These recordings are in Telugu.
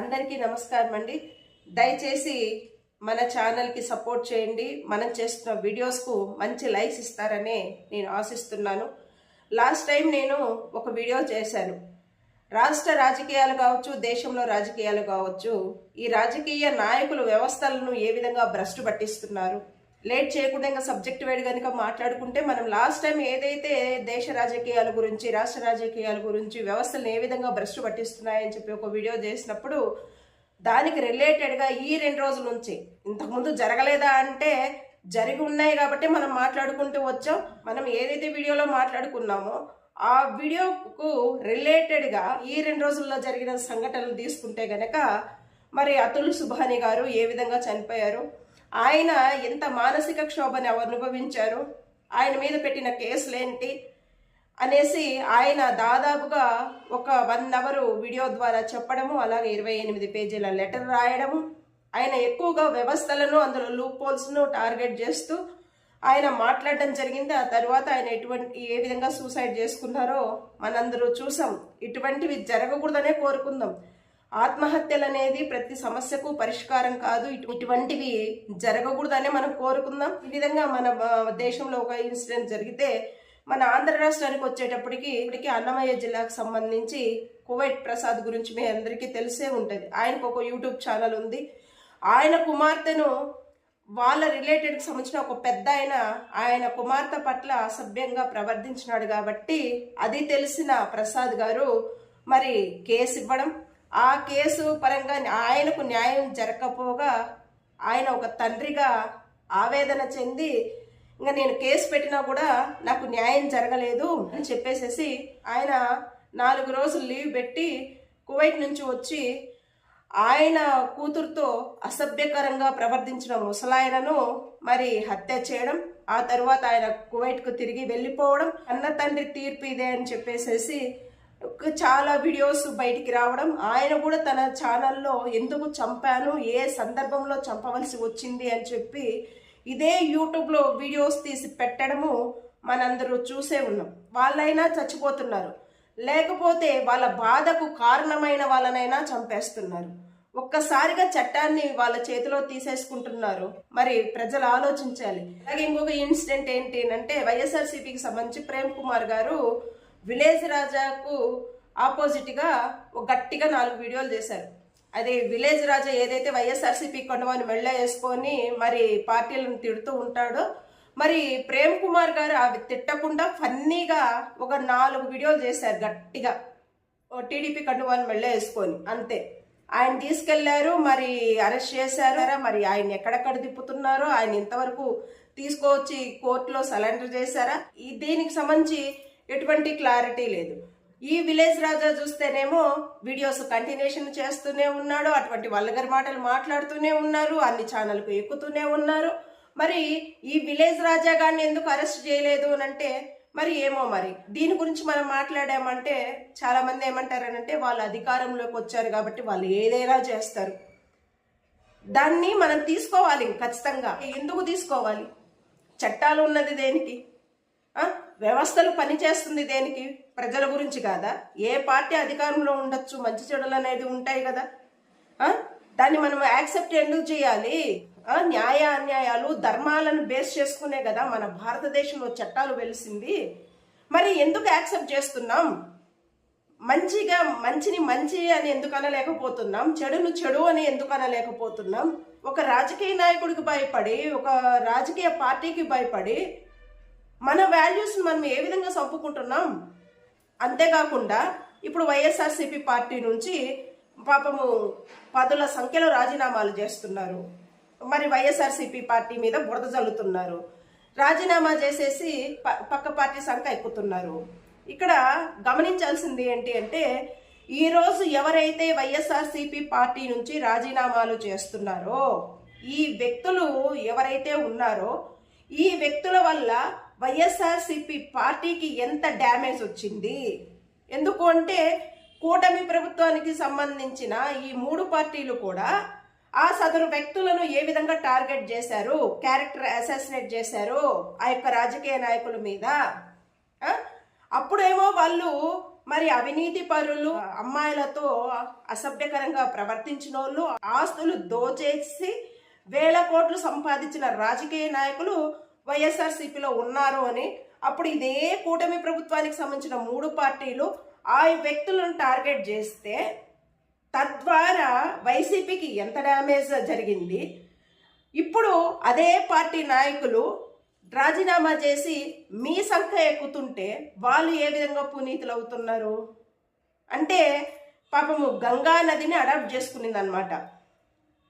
అందరికీ నమస్కారం అండి. దయచేసి మన ఛానల్కి సపోర్ట్ చేయండి. మనం చేస్తున్న వీడియోస్కు మంచి లైక్స్ ఇస్తారనే నేను ఆశిస్తున్నాను. లాస్ట్ టైం నేను ఒక వీడియో చేశాను. రాష్ట్ర రాజకీయాలు కావచ్చు దేశంలో రాజకీయాలు కావచ్చు ఈ రాజకీయ నాయకులు వ్యవస్థలను ఏ విధంగా భ్రష్టు పట్టిస్తున్నారు? లేట్ చేయకుండా ఇంకా సబ్జెక్ట్ వేడి కనుక మాట్లాడుకుంటే మనం లాస్ట్ టైం ఏదైతే దేశ రాజకీయాల గురించి రాష్ట్ర రాజకీయాల గురించి వ్యవస్థలను ఏ విధంగా భ్రష్టు పట్టిస్తున్నాయని చెప్పి ఒక వీడియో చేసినప్పుడు దానికి రిలేటెడ్గా ఈ రెండు రోజుల నుంచి ఇంతకుముందు జరగలేదా అంటే జరిగి ఉన్నాయి కాబట్టి మనం మాట్లాడుకుంటూ వచ్చాం. మనం ఏదైతే వీడియోలో మాట్లాడుకున్నామో ఆ వీడియోకు రిలేటెడ్గా ఈ రెండు రోజుల్లో జరిగిన సంఘటనలు తీసుకుంటే గనక మరి అతుల్ సుభాని గారు ఏ విధంగా చనిపోయారు? ఆయన ఎంత మానసిక క్షోభని అనుభవించారు? ఆయన మీద పెట్టిన కేసులేంటి అనేసి ఆయన దాదాపుగా ఒక వన్ అవర్ వీడియో ద్వారా చెప్పడము అలాగే ఇరవై ఎనిమిది పేజీల లెటర్ రాయడము ఆయన ఎక్కువగా వ్యవస్థలను అందులో లూప్ పోల్స్ను టార్గెట్ చేస్తూ ఆయన మాట్లాడడం జరిగింది. ఆ తర్వాత ఆయన ఎటువంటి ఏ విధంగా సూసైడ్ చేసుకున్నారో మనందరూ చూసాం. ఇటువంటివి జరగకూడదనే కోరుకుందాం. ఆత్మహత్యలు అనేది ప్రతి సమస్యకు పరిష్కారం కాదు. ఇటు- ఇటువంటివి జరగకూడదనే మనం కోరుకుందాం. ఈ విధంగా మన దేశంలో ఒక ఇన్సిడెంట్ జరిగితే మన ఆంధ్ర రాష్ట్రానికి వచ్చేటప్పటికి ఇప్పటికి అన్నమయ్య జిల్లాకు సంబంధించి కువైట్ ప్రసాద్ గురించి మీ అందరికీ తెలిసే ఉంటుంది. ఆయనకు ఒక యూట్యూబ్ ఛానల్ ఉంది. ఆయన కుమార్తెను వాళ్ళ రిలేటెడ్కి సంబంధించిన ఒక పెద్ద ఆయన ఆయన కుమార్తె పట్ల అసభ్యంగా ప్రవర్తించినాడు కాబట్టి అది తెలిసిన ప్రసాద్ గారు మరి కేసు ఇవ్వడం ఆ కేసు పరంగా ఆయనకు న్యాయం జరగకపోగా ఆయన ఒక తండ్రిగా ఆవేదన చెంది ఇంకా నేను కేసు పెట్టినా కూడా నాకు న్యాయం జరగలేదు అని చెప్పేసేసి ఆయన నాలుగు రోజులు లీవ్ పెట్టి కువైట్ నుంచి వచ్చి ఆయన కూతురుతో అసభ్యకరంగా ప్రవర్తించిన ముసలాయనను మరి హత్య చేయడం ఆ తర్వాత ఆయన కువైట్కు తిరిగి వెళ్ళిపోవడం అన్న తండ్రి తీర్పు ఇదే అని చెప్పేసేసి చాలా వీడియోస్ బయటికి రావడం. ఆయన కూడా తన ఛానల్లో ఎందుకు చంపాను ఏ సందర్భంలో చంపవలసి వచ్చింది అని చెప్పి ఇదే యూట్యూబ్లో వీడియోస్ తీసి పెట్టడము మనందరూ చూసే ఉన్నాం. వాళ్ళైనా చచ్చిపోతున్నారు. లేకపోతే వాళ్ళ బాధకు కారణమైన వాళ్ళనైనా చంపేస్తున్నారు. ఒక్కసారిగా చట్టాన్ని వాళ్ళ చేతిలో తీసేసుకుంటున్నారు. మరి ప్రజలు ఆలోచించాలి. అలాగే ఇంకొక ఇన్సిడెంట్ ఏంటి అంటే వైఎస్ఆర్సీపీకి సంబంధించి ప్రేమ్ కుమార్ గారు విలేజ్ రాజాకు ఆపోజిట్గా ఒక గట్టిగా నాలుగు వీడియోలు చేశారు. అదే విలేజ్ రాజా ఏదైతే వైఎస్ఆర్సీపీ కొండవాని మెళ్ళ వేసుకొని మరి పార్టీలను తిడుతూ ఉంటాడో మరి ప్రేమ్ కుమార్ గారు అవి తిట్టకుండా ఫన్నీగా ఒక నాలుగు వీడియోలు చేశారు గట్టిగా. టీడీపీ కండువాని మెళ్ళ వేసుకొని అంతే. ఆయన తీసుకెళ్ళారు మరి అరెస్ట్ చేశారా. మరి ఆయన ఎక్కడెక్కడ తిప్పుతున్నారో ఆయన ఇంతవరకు తీసుకొచ్చి కోర్టులో సరెండర్ చేశారా? ఈ దీనికి సంబంధించి ఎటువంటి క్లారిటీ లేదు. ఈ విలేజ్ రాజా చూస్తేనేమో వీడియోస్ కంటిన్యూషన్ చేస్తూనే ఉన్నాడు అటువంటి వల్గర్ మాటలు మాట్లాడుతూనే ఉన్నారు అన్ని ఛానల్కు ఎక్కుతూనే ఉన్నారు. మరి ఈ విలేజ్ రాజా గారిని ఎందుకు అరెస్ట్ చేయలేదు అని అంటే మరి ఏమో మరి? దీని గురించి మనం మాట్లాడామంటే చాలామంది ఏమంటారనంటే వాళ్ళు అధికారంలోకి వచ్చారు కాబట్టి వాళ్ళు ఏదైనా చేస్తారు. దాన్ని మనం తీసుకోవాలి ఖచ్చితంగా. ఎందుకు తీసుకోవాలి? చట్టాలు ఉన్నది దేనికి? వ్యవస్థలు పనిచేస్తుంది దేనికి? ప్రజల గురించి కాదా? ఏ పార్టీ అధికారంలో ఉండొచ్చు? మంచి చెడులు అనేది ఉంటాయి కదా. దాన్ని మనం యాక్సెప్ట్ ఎందుకు చేయాలి? న్యాయ అన్యాయాలు ధర్మాలను బేస్ చేసుకునే కదా మన భారతదేశంలో చట్టాలు వెలిసింది. మరి ఎందుకు యాక్సెప్ట్ చేస్తున్నాం? మంచిగా మంచిని మంచి అని ఎందుకు అనలేకపోతున్నాం? చెడును చెడు అని ఎందుకు అనలేకపోతున్నాం? ఒక రాజకీయ నాయకుడికి భయపడి ఒక రాజకీయ పార్టీకి భయపడి మన వాల్యూస్ని మనం ఏ విధంగా చంపుకుంటున్నాం? అంతేకాకుండా ఇప్పుడు వైఎస్ఆర్సీపీ పార్టీ నుంచి పాపము పదుల సంఖ్యలో రాజీనామాలు చేస్తున్నారు. మరి వైఎస్ఆర్సీపీ పార్టీ మీద బురద జల్లుతున్నారు. రాజీనామా చేసేసి ప- పక్క పార్టీ సంఖ ఎక్కుతున్నారు. ఇక్కడ గమనించాల్సింది ఏంటి అంటే ఈరోజు ఎవరైతే వైఎస్ఆర్సీపీ పార్టీ నుంచి రాజీనామాలు చేస్తున్నారో ఈ వ్యక్తులు ఎవరైతే ఉన్నారో ఈ వ్యక్తుల వల్ల వైఎస్ఆర్సీపీ పార్టీకి ఎంత డ్యామేజ్ వచ్చింది? ఎందుకు అంటే కూటమి ప్రభుత్వానికి సంబంధించిన ఈ మూడు పార్టీలు కూడా ఆ సదరు వ్యక్తులను ఏ విధంగా టార్గెట్ చేశారు? క్యారెక్టర్ అసాసినేట్ చేశారు ఆ యొక్క రాజకీయ నాయకుల మీద. అప్పుడేమో వాళ్ళు మరి అవినీతి పరులు అమ్మాయిలతో అసభ్యకరంగా ప్రవర్తించిన వాళ్ళు ఆస్తులు దోచేసి వేల కోట్లు సంపాదించిన రాజకీయ నాయకులు వైఎస్ఆర్సీపీలో ఉన్నారు అని. అప్పుడు ఇదే కూటమి ప్రభుత్వానికి సంబంధించిన మూడు పార్టీలు ఆ వ్యక్తులను టార్గెట్ చేస్తే తద్వారా వైసీపీకి ఎంత డ్యామేజ్ జరిగింది. ఇప్పుడు అదే పార్టీ నాయకులు రాజీనామా చేసి మీ సంఖ్య ఎక్కుతుంటే వాళ్ళు ఏ విధంగా పునీతులు అవుతున్నారు? అంటే పాపము గంగా నదిని అడాప్ట్ చేసుకునిందనమాట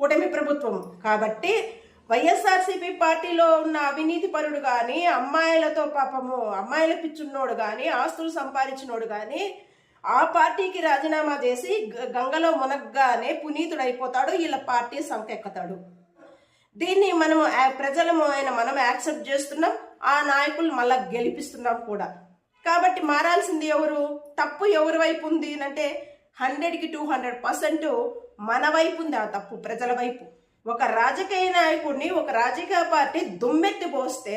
కూటమి ప్రభుత్వం. కాబట్టి వైఎస్ఆర్సీపీ పార్టీలో ఉన్న అవినీతి పరుడు కానీ అమ్మాయిలతో పాపము అమ్మాయిల పిచ్చున్నోడు కానీ ఆస్తులు సంపాదించినోడు కానీ ఆ పార్టీకి రాజీనామా చేసి గ- గంగలో మునగ్గానే పునీతుడైపోతాడు వీళ్ళ పార్టీ సంకెక్కుతాడు. దీన్ని మనం ప్రజలము ఆయన మనం యాక్సెప్ట్ చేస్తున్నాం ఆ నాయకులు మళ్ళా గెలిపిస్తున్నాం కూడా. కాబట్టి మారాల్సింది ఎవరు? తప్పు ఎవరి వైపు ఉంది అంటే హండ్రెడ్కి టూ హండ్రెడ్ పర్సెంట్ మన వైపు ఉంది ఆ తప్పు ప్రజల వైపు. ఒక రాజకీయ నాయకుడిని ఒక రాజకీయ పార్టీ దుమ్మెత్తి పోస్తే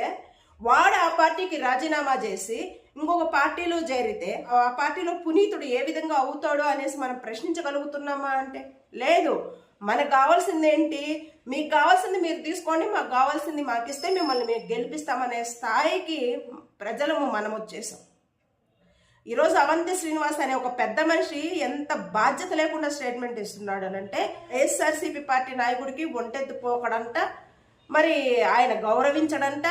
వాడు ఆ పార్టీకి రాజీనామా చేసి ఇంకొక పార్టీలో చేరితే ఆ పార్టీలో పునీతుడు ఏ విధంగా అవుతాడో అనేసి మనం ప్రశ్నించగలుగుతున్నామా అంటే? లేదు. మనకు కావాల్సింది ఏంటి? మీకు కావాల్సింది మీరు తీసుకోండి మాకు కావాల్సింది మాకు ఇస్తే మిమ్మల్ని మేము గెలిపిస్తామనే స్థాయికి ప్రజలము మనం వచ్చేసాం. ఈరోజు అవంతి శ్రీనివాస్ అనే ఒక పెద్ద మనిషి ఎంత బాధ్యత లేకుండా స్టేట్మెంట్ ఇస్తున్నాడు అని అంటే వైఎస్ఆర్సీపీ పార్టీ నాయకుడికి ఒంటెత్తు పోకడంట మరి ఆయన గౌరవించడంట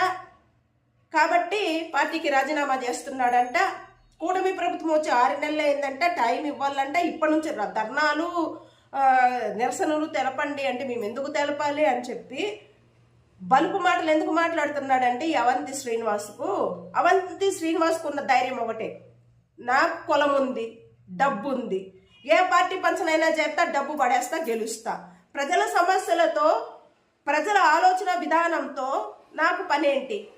కాబట్టి పార్టీకి రాజీనామా చేస్తున్నాడంట. కూటమి ప్రభుత్వం వచ్చి ఆరు నెలలు అయిందంట టైం ఇవ్వాలంట. ఇప్పటి నుంచి ధర్నాలు నిరసనలు తెలపండి అంటే మేము ఎందుకు తెలపాలి అని చెప్పి బలుపు మాటలు ఎందుకు మాట్లాడుతున్నాడంటే ఈ అవంతి శ్రీనివాస్కు. అవంతి శ్రీనివాస్కు ఉన్న ధైర్యం ఒకటే. నాకు కులం ఉంది డబ్బు ఉంది. ఏ పార్టీ పంచనైనా చేస్తా డబ్బు పడేస్తా గెలుస్తా. ప్రజల సమస్యలతో ప్రజల ఆలోచన విధానంతో నాకు పనేంటి?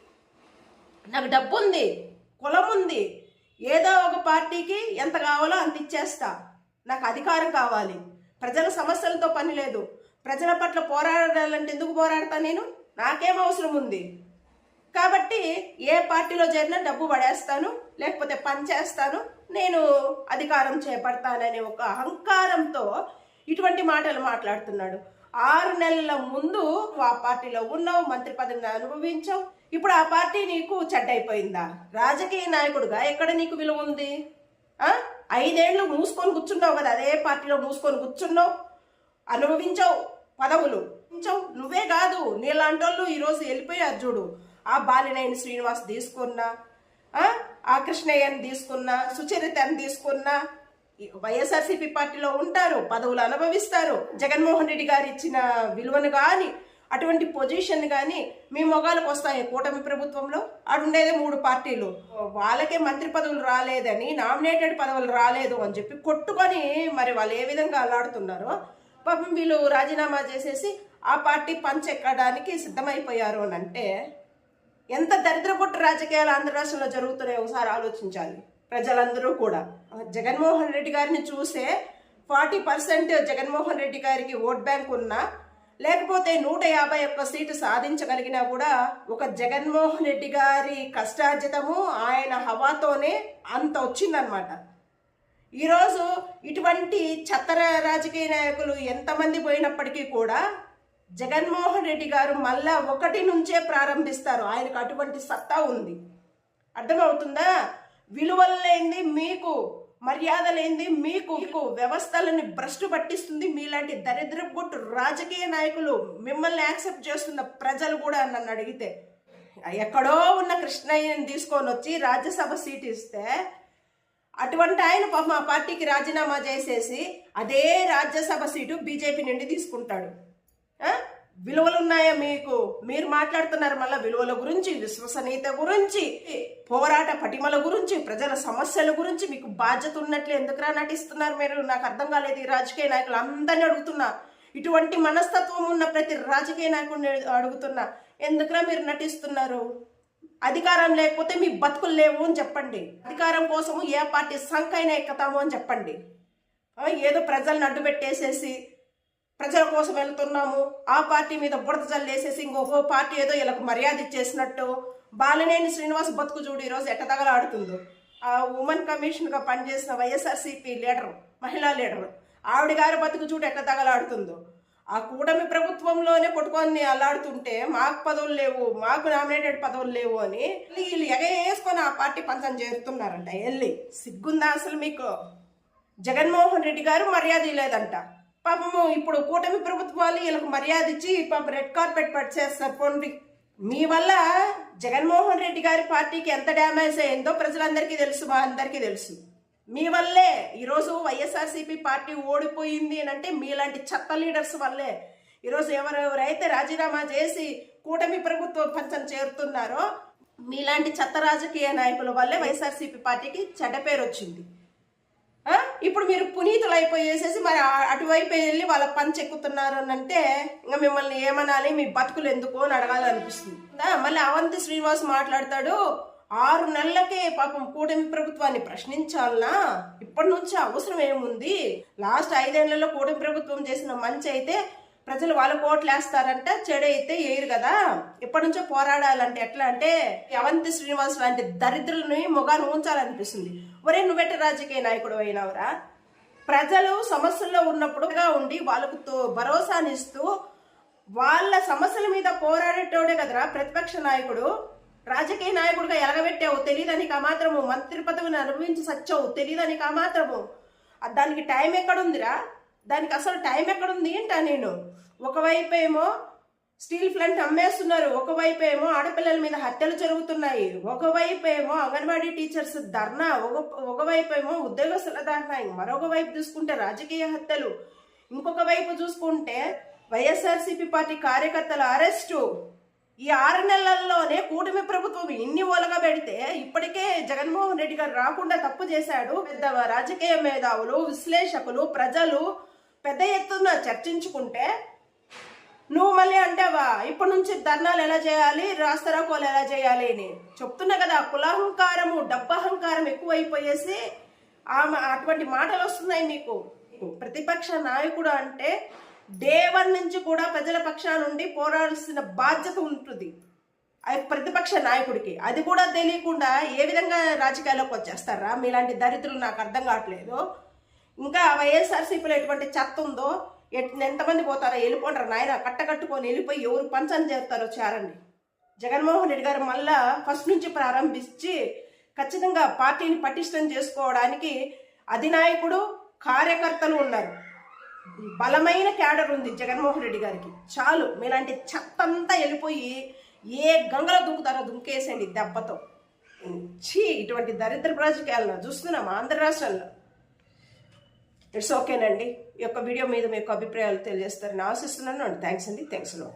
నాకు డబ్బు ఉంది కులం ఉంది. ఏదో ఒక పార్టీకి ఎంత కావాలో అంత ఇచ్చేస్తా. నాకు అధికారం కావాలి. ప్రజల సమస్యలతో పని లేదు. ప్రజల పట్ల పోరాడాలంటే ఎందుకు పోరాడతా నేను? నాకేం అవసరం ఉంది? కాబట్టి ఏ పార్టీలో చేరినా డబ్బు పడేస్తాను లేకపోతే పని చేస్తాను నేను అధికారం చేపడతాననే ఒక అహంకారంతో ఇటువంటి మాటలు మాట్లాడుతున్నాడు. ఆరు నెలల ముందు ఆ పార్టీలో ఉన్నావు మంత్రి పదవిని అనుభవించావు. ఇప్పుడు ఆ పార్టీ నీకు చెడ్డైపోయిందా? రాజకీయ నాయకుడుగా ఎక్కడ నీకు విలువ ఉంది? ఐదేళ్ళు మూసుకొని కూర్చున్నావు కదా అదే పార్టీలో మూసుకొని కూర్చున్నావు. అనుభవించావు పదవులు. నువ్వే కాదు నీలాంటి వాళ్ళు ఈరోజు వెళ్ళిపోయారు చూడు. ఆ బాలినైన శ్రీనివాస్ తీసుకున్నా ఆ? కృష్ణయ్యని తీసుకున్నా సుచరితని తీసుకున్నా వైఎస్ఆర్సీపీ పార్టీలో ఉంటారు పదవులు అనుభవిస్తారు జగన్మోహన్ రెడ్డి గారు ఇచ్చిన విలువను కానీ అటువంటి పొజిషన్ కానీ మీ మొగాలకు వస్తాయి కూటమి ప్రభుత్వంలో ఉండేదే మూడు పార్టీలు వాళ్ళకే మంత్రి పదవులు రాలేదని నామినేటెడ్ పదవులు రాలేదు అని చెప్పి కొట్టుకొని మరి వాళ్ళు ఏ విధంగా అల్లాడుతున్నారో పాపం వీళ్ళు రాజీనామా చేసేసి ఆ పార్టీ పంచెక్కడానికి సిద్ధమైపోయారు అని అంటే ఎంత దరిద్రపుట్టు రాజకీయాలు ఆంధ్ర రాష్ట్రంలో జరుగుతున్నాయో ఒకసారి ఆలోచించాలి. ప్రజలందరూ కూడా. జగన్మోహన్ రెడ్డి గారిని చూసే ఫార్టీ పర్సెంట్ జగన్మోహన్ రెడ్డి గారికి ఓట్ బ్యాంక్ ఉన్నా లేకపోతే నూట యాభై ఒక్క సీటు సాధించగలిగినా కూడా ఒక జగన్మోహన్ రెడ్డి గారి కష్టార్జితము ఆయన హవాతోనే అంత వచ్చిందనమాట ఈరోజు ఇటువంటి చత్తర రాజకీయ నాయకులు ఎంతమంది పోయినప్పటికీ కూడా జగన్మోహన్ రెడ్డి గారు మళ్ళా ఒకటి నుంచే ప్రారంభిస్తారు. ఆయనకు అటువంటి సత్తా ఉంది. అర్థమవుతుందా? విలువలు లేనిది మీకు మర్యాద లేనిది మీకు మీకు వ్యవస్థలని భ్రష్టు పట్టిస్తుంది. మీలాంటి దరిద్ర గుట్టు రాజకీయ నాయకులు మిమ్మల్ని యాక్సెప్ట్ చేస్తున్న ప్రజలు కూడా నన్ను అడిగితే ఎక్కడో ఉన్న కృష్ణయ్యని తీసుకొని వచ్చి రాజ్యసభ సీట్ ఇస్తే అటువంటి ఆయన మా పార్టీకి రాజీనామా చేసేసి అదే రాజ్యసభ సీటు బీజేపీ నుండి తీసుకుంటాడు. విలువలు ఉన్నాయా మీకు? మీరు మాట్లాడుతున్నారు మళ్ళీ విలువల గురించి విశ్వసనీయత గురించి పోరాట పటిమల గురించి ప్రజల సమస్యల గురించి మీకు బాధ్యత ఉన్నట్లు ఎందుకురా నటిస్తున్నారు మీరు? నాకు అర్థం కాలేదు ఈ రాజకీయ నాయకులు. అందరిని అడుగుతున్నా. ఇటువంటి మనస్తత్వం ఉన్న ప్రతి రాజకీయ నాయకుడిని అడుగుతున్నా. ఎందుకురా మీరు నటిస్తున్నారు? అధికారం లేకపోతే మీ బతుకులు లేవు అని చెప్పండి. అధికారం కోసము ఏ పార్టీ సంఖైనా ఎక్కుతాము అని చెప్పండి. ఏదో ప్రజల్ని అడ్డు పెట్టేసేసి ప్రజల కోసం వెళ్తున్నాము. ఆ పార్టీ మీద బుడత జల్లేసేసి ఇంకొక పార్టీ ఏదో వీళ్ళకు మర్యాద ఇచ్చేసినట్టు బాలినేని శ్రీనివాస్ బతుకు చూడు ఈరోజు ఎట్ట తగలాడుతుందో. ఆ ఉమెన్ కమిషన్గా పనిచేసిన వైఎస్ఆర్సీపీ లీడర్ మహిళా లీడర్ ఆవిడ గారి బతుకు చూడు ఎట్ట తగలాడుతుందో. ఆ కూటమి ప్రభుత్వంలోనే కొట్టుకొని అల్లాడుతుంటే మాకు పదవులు లేవు మాకు నామినేటెడ్ పదవులు లేవు అని వీళ్ళు ఎగేసుకొని ఆ పార్టీ పంచం చేరుతున్నారంట. వెళ్ళి సిగ్గుందా అసలు మీకు? జగన్మోహన్ రెడ్డి గారు మర్యాద లేదంట పాపము ఇప్పుడు కూటమి ప్రభుత్వాలు వీళ్ళకి మర్యాద ఇచ్చి పాపం రెడ్ కార్పెట్ పట్చేస్తారు పోండి. మీ వల్ల జగన్మోహన్ రెడ్డి గారి పార్టీకి ఎంత డ్యామేజ్ అయిందో ప్రజలందరికీ తెలుసు మా అందరికీ తెలుసు. మీ వల్లే ఈరోజు వైఎస్ఆర్సీపీ పార్టీ ఓడిపోయింది అని అంటే మీలాంటి చెత్త లీడర్స్ వల్లే. ఈరోజు ఎవరెవరైతే రాజీనామా చేసి కూటమి ప్రభుత్వ పంచం చేరుతున్నారో మీలాంటి చెత్త రాజకీయ నాయకుల వల్లే వైఎస్ఆర్సీపీ పార్టీకి చెడ్డ పేరు వచ్చింది. ఇప్పుడు మీరు పునీతులు అయిపోయేసేసి మరి అటువైపు వెళ్ళి వాళ్ళ పని ఎక్కుతున్నారు అని అంటే ఇంకా మిమ్మల్ని ఏమనాలి? మీ బతుకులు ఎందుకు అని అడగాలనిపిస్తుంది. మళ్ళీ అవంతి శ్రీనివాస్ మాట్లాడతాడు ఆరు నెలలకే పాపం కూటమి ప్రభుత్వాన్ని ప్రశ్నించాలనా? ఇప్పటి నుంచి అవసరం ఏముంది? లాస్ట్ ఐదేళ్ళలో కూటమి ప్రభుత్వం చేసిన మంచి అయితే ప్రజలు వాళ్ళ కోట్లు వేస్తారంట చెడు అయితే వేయరు కదా? ఇప్పటి నుంచో పోరాడాలంటే ఎట్లా అంటే అవంతి శ్రీనివాస్ లాంటి దరిద్రులని మొగాను ఉంచాలనిపిస్తుంది ఒరే నువ్వెట్ట రాజకీయ నాయకుడు అయినావురా? ప్రజలు సమస్యల్లో ఉన్నప్పుడుగా ఉండి వాళ్ళకు తో- భరోసానిస్తూ వాళ్ళ సమస్యల మీద పోరాడేటోడే కదరా ప్రతిపక్ష నాయకుడు? రాజకీయ నాయకుడిగా ఎలగబెట్టావు తెలియదని కామాత్రము మాత్రము? మంత్రి పదవిని అనుభవించి సచ్చావు తెలియదని ఆ మాత్రము దానికి టైం ఎక్కడుందిరా? దానికి అసలు టైం ఎక్కడుంది ఏంటా నేను? ఒకవైపు ఏమో స్టీల్ ప్లాంట్ అమ్మేస్తున్నారు. ఒకవైపు ఏమో ఆడపిల్లల మీద హత్యలు జరుగుతున్నాయి. ఒకవైపు ఏమో అంగన్వాడీ టీచర్స్ ధర్నా. ఒక ఒకవైపు ఏమో ఉద్యోగస్తుల ధర్నా. మరొక వైపు చూసుకుంటే రాజకీయ హత్యలు. ఇంకొక వైపు చూసుకుంటే వైఎస్ఆర్సీపీ పార్టీ కార్యకర్తల అరెస్టు. ఈ ఆరు నెలల్లోనే కూటమి ప్రభుత్వం ఇన్ని ఓలగా పెడితే ఇప్పటికే జగన్మోహన్ రెడ్డి గారు రాకుండా తప్పు చేశాడు. పెద్ద రాజకీయ మేధావులు విశ్లేషకులు ప్రజలు పెద్ద ఎత్తున చర్చించుకుంటే నువ్వు మళ్ళీ అంటావా? ఇప్పటి నుంచి ధర్నాలు ఎలా చేయాలి? రాస్తరాకోలు ఎలా చేయాలి అని. చెప్తున్నా కదా కులాహంకారము డబ్బహంకారం ఎక్కువైపోయేసి ఆమె అటువంటి మాటలు వస్తున్నాయి మీకు ప్రతిపక్ష నాయకుడు అంటే దేవర్ నుంచి కూడా ప్రజల పక్షాల నుండి పోరాడాల్సిన బాధ్యత ఉంటుంది. అది ప్రతిపక్ష నాయకుడికి. అది కూడా తెలియకుండా ఏ విధంగా రాజకీయాల్లోకి వచ్చేస్తారా? మీలాంటి దరిద్రులు నాకు అర్థం కావట్లేదు. ఇంకా వైఎస్ఆర్సీపీలో ఎటువంటి చెత్త ఉందో ఎంతమంది పోతారో వెళ్ళిపోంటారు నాయన. కట్టకట్టుకొని వెళ్ళిపోయి ఎవరు పంచం చేస్తారో చేరండి. జగన్మోహన్ రెడ్డి గారు మళ్ళా ఫస్ట్ నుంచి ప్రారంభించి ఖచ్చితంగా పార్టీని పటిష్టం చేసుకోవడానికి అధినాయకుడు కార్యకర్తలు ఉన్నారు. బలమైన క్యాడర్ ఉంది జగన్మోహన్ రెడ్డి గారికి. చాలు మీలాంటి చెత్త అంతా వెళ్ళిపోయి ఏ గంగలో దుంకుతారో దుంకేసేయండి దెబ్బతో. ఛీ ఇటువంటి దరిద్ర వెళ్ళిన చూస్తున్నాం ఆంధ్ర రాష్ట్రంలో ఇట్స్ ఓకేనండి. ఈ యొక్క వీడియో మీద మీ యొక్క అభిప్రాయాలు తెలియజేస్తారని ఆశిస్తున్నాను థ్యాంక్స్ అండి. థ్యాంక్స్లో